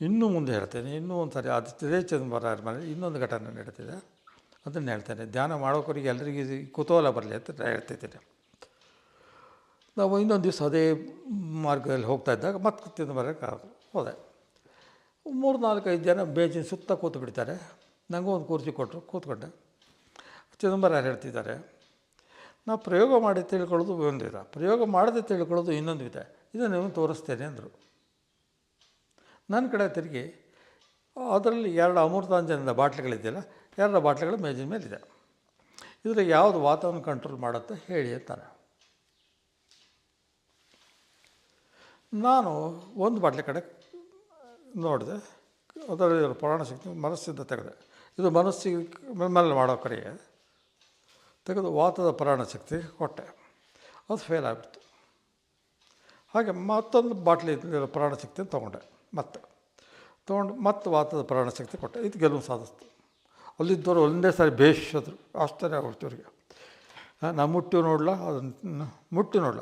ಇನ್ನೂ ಮುಂದೆ ಹೇಳ್ತೇನೆ, ಇನ್ನೂ ಒಂದು ಸಾರಿ ಅದು ತಿರೇ ಚಂದ್ರಬಾರ ಮೇಲೆ ಇನ್ನೊಂದು ಘಟನೆ ನಡೀತಿದೆ. ಅದನ್ನು ಹೇಳ್ತೇನೆ. ಧ್ಯಾನ ಮಾಡೋಕರಿಗೆ ಎಲ್ಲರಿಗೂ ಕುತೂಹಲ ಬರಲಿ ಅಂತ ಹೇಳ್ತಿದ್ದೇನೆ. ನಾವು ಇನ್ನೊಂದು ದಿವಸ ಅದೇ ಮಾರ್ಗದಲ್ಲಿ ಹೋಗ್ತಾ ಇದ್ದಾಗ ಮತ್ತೆ ತಿಂದು ಬರೋಕ್ಕೆ ಹೋದೆ. ಮೂರು ನಾಲ್ಕೈದು ಜನ ಬೇಜಿನ ಸುತ್ತ ಕೂತು ಬಿಡ್ತಾರೆ. ನನಗೂ ಒಂದು ಕುರ್ಚಿ ಕೊಟ್ಟರು ಕೂತ್ಕೊಂಡೆ. ಚಿದಂಬರ ಹೇಳ್ತಿದ್ದಾರೆ ನಾವು ಪ್ರಯೋಗ ಮಾಡಿ ತಿಳ್ಕೊಳ್ಳೋದು ಒಂದು ವಿಧ ಪ್ರಯೋಗ ಮಾಡದೆ ತಿಳ್ಕೊಳ್ಳೋದು ಇನ್ನೊಂದು ವಿಧ ಇದನ್ನು ತೋರಿಸ್ತೇನೆ ಅಂದರು. ನನ್ನ ಕಡೆ ತಿರುಗಿ ಅದರಲ್ಲಿ ಎರಡು ಅಮೃತಾಂಜನದ ಬಾಟ್ಲಿಗಳಿದೆಯಲ್ಲ, ಎರಡು ಬಾಟ್ಲಿಗಳು ಮೇಜಿನ ಮೇಲಿದೆ. ಇದರಲ್ಲಿ ಯಾವುದು ವಾತಾವರಣ ಕಂಟ್ರೋಲ್ ಮಾಡುತ್ತೆ ಹೇಳಿ ಅಂತಾರೆ ನಾನು ಒಂದು ಬಾಟ್ಲಿ ಕಡೆ ನೋಡಿದೆ, ಅದರಲ್ಲಿ ಪ್ರಾಣ ಶಕ್ತಿ ಮನಸ್ಸಿಂದ ತೆಗೆದೆ. ಇದು ಮನಸ್ಸಿಗೆ ಮೇಲೆ ಮಾಡೋ ಕರೆಯ ತೆಗೆದು ವಾತದ ಪುರಾಣ ಶಕ್ತಿ ಕೊಟ್ಟೆ. ಅದು ಫೇಲ್ ಆಗಿಬಿಡ್ತು. ಹಾಗೆ ಮತ್ತೊಂದು ಬಾಟ್ಲಿ ಪುರಾಣ ಶಕ್ತಿ ತೊಗೊಂಡೆ. ಮತ್ತೆ. ತೊಗೊಂಡು ಮತ್ತೆ ವಾತದ ಪ್ರಾಣ ಶಕ್ತಿ ಕೊಟ್ಟೆ. ಇದು ಗೆಲುವು ಸಾಧಿಸ್ತು. ಅಲ್ಲಿದ್ದವರು ಒಂದೇ ಸಾರಿ ಬೇಷದ್ರು. ಆಶ್ಚರ್ಯ ಆಗ್ಬಿಡ್ತು ಇವರಿಗೆ ನಾನು ಮುಟ್ಟು ನೋಡಲ? ಅದನ್ನು ಮುಟ್ಟು ನೋಡಲ?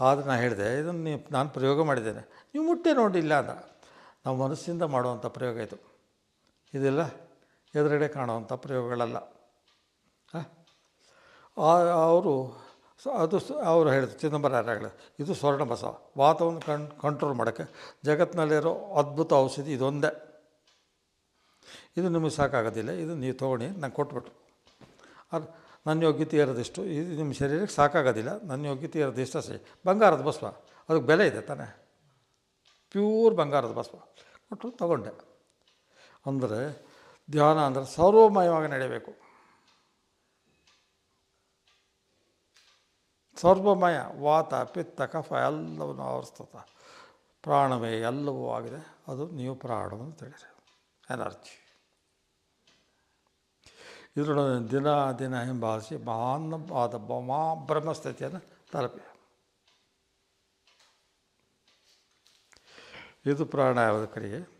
ಆದರೆ ನಾನು ಹೇಳಿದೆ ಇದನ್ನು ನೀವು ನಾನು ಪ್ರಯೋಗ ಮಾಡಿದ್ದೇನೆ. ನೀವು ಮುಟ್ಟೆ ನೋಡಿಲ್ಲ ಅಂದ. ನಾವು ಮನಸ್ಸಿಂದ ಮಾಡುವಂಥ ಪ್ರಯೋಗ ಇದು. ಇದೆಲ್ಲ. ಎದುರುಗಡೆ ಕಾಣುವಂಥ ಪ್ರಯೋಗಗಳಲ್ಲ. ಅವರು ಅದು ಸ, ಅವರು ಹೇಳಿದ್ರು ಚಿದಂಬರಾಯರಾಗಲಿ ಇದು ಸ್ವರ್ಣ ಬಸವ ವಾತವನ್ನು ಕಣ್ ಕಂಟ್ರೋಲ್ ಮಾಡೋಕ್ಕೆ. ಜಗತ್ತಿನಲ್ಲಿರೋ ಅದ್ಭುತ ಔಷಧಿ ಇದೊಂದೇ. ಇದು ನಿಮಗೆ ಸಾಕಾಗೋದಿಲ್ಲ. ಇದು ನೀವು ತೊಗೊಳ್ಳಿ ನಂಗೆ ಕೊಟ್ಬಿಟ್ರು. ಅದು ನನ್ನ ಯೋಗ್ಯತೆ ಇರೋದಿಷ್ಟು, ಇದು ನಿಮ್ಮ ಶರೀರಕ್ಕೆ ಸಾಕಾಗೋದಿಲ್ಲ. ನನ್ನ ಯೋಗ್ಯತೆ ಇರೋದಿಷ್ಟ ಸರಿ. ಬಂಗಾರದ ಬಸವ, ಅದಕ್ಕೆ ಬೆಲೆ ಇದೆ ತಾನೇ. ಪ್ಯೂರ್ ಬಂಗಾರದ ಬಸವ. ಕೊಟ್ಟರು ತಗೊಂಡೆ. ಅಂದರೆ ಧ್ಯಾನ ಅಂದರೆ ಸರ್ವಮಯವಾಗಿ ನಡೆಯಬೇಕು. ಸರ್ವಮಯ ವಾತ ಪಿತ್ತ ಕಫ ಎಲ್ಲವನ್ನು ಆವರಿಸ್ತದ. ಪ್ರಾಣವೇ ಎಲ್ಲವೂ ಆಗಿದೆ. ಅದು ನೀವು ಪ್ರಾಣವನ್ನು ತಿಳಿರಿ ಎನರ್ಜಿ. ಇದರೊಡನೆ ದಿನ ದಿನ ಹಿಂಬಾಲಿಸಿ ಮಹಾನ್ನವಾದ ಮಹಾ ಬ್ರಹ್ಮಸ್ಥಿತಿಯನ್ನು ತಲುಪಿ ಇದು ಪ್ರಾಣಾಯಾಮದ ಕಡೆಗೆ